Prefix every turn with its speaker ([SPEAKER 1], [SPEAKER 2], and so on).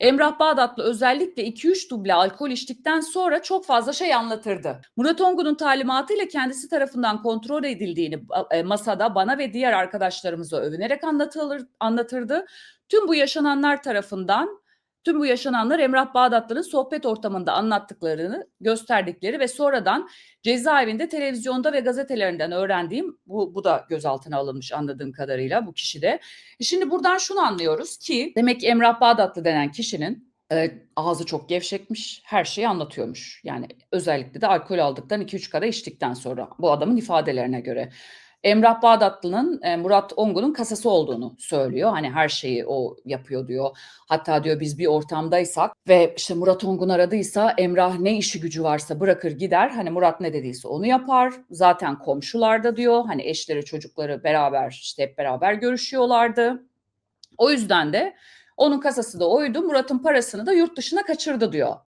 [SPEAKER 1] Emrah Bağdatlı özellikle 2-3 duble alkol içtikten sonra çok fazla şey anlatırdı. Murat Ongun'un talimatıyla kendisi tarafından kontrol edildiğini e, masada bana ve diğer arkadaşlarımıza övünerek anlatılır, anlatırdı. Tüm bu yaşananlar tarafından Tüm bu yaşananlar Emrah Bağdatlı'nın sohbet ortamında anlattıklarını gösterdikleri ve sonradan cezaevinde televizyonda ve gazetelerinden öğrendiğim bu, bu da gözaltına alınmış anladığım kadarıyla bu kişi de. Şimdi buradan şunu anlıyoruz ki demek ki Emrah Bağdatlı denen kişinin e, ağzı çok gevşekmiş, her şeyi anlatıyormuş. Yani özellikle de alkol aldıktan 2-3 kadeh içtikten sonra bu adamın ifadelerine göre. Emrah Bağdatlı'nın e, Murat Ongun'un kasası olduğunu söylüyor. Hani her şeyi o yapıyor diyor. Hatta diyor biz bir ortamdaysak ve işte Murat Ongun aradıysa Emrah ne işi gücü varsa bırakır gider. Hani Murat ne dediyse onu yapar. Zaten komşularda diyor. Hani eşleri çocukları beraber işte hep beraber görüşüyorlardı. O yüzden de onun kasası da oydu. Murat'ın parasını da yurt dışına kaçırdı diyor